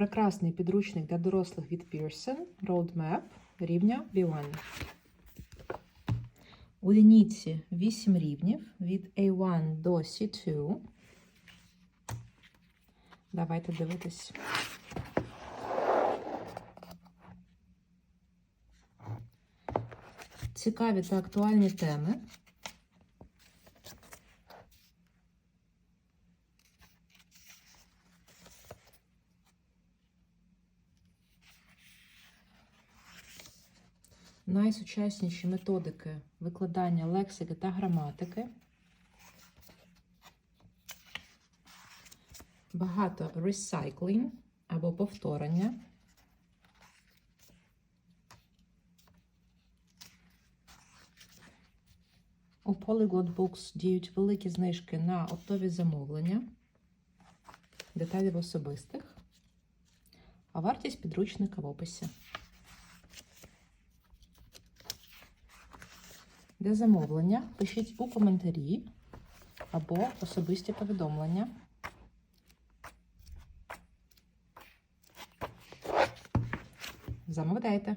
прекрасний підручник для дорослих від Pearson Roadmap рівня B1. У лінійці 8 рівнів від A1 до C2. Давайте дивитись. Цікаві та актуальні теми. Найсучасніші методики викладання лексики та граматики. Багато recycling або повторення. У Polyglot Books діють великі знижки на оптові замовлення, деталі в особистих, а вартість підручника в описі. Для замовлення пишіть у коментарі або особисті повідомлення. Замовляйте.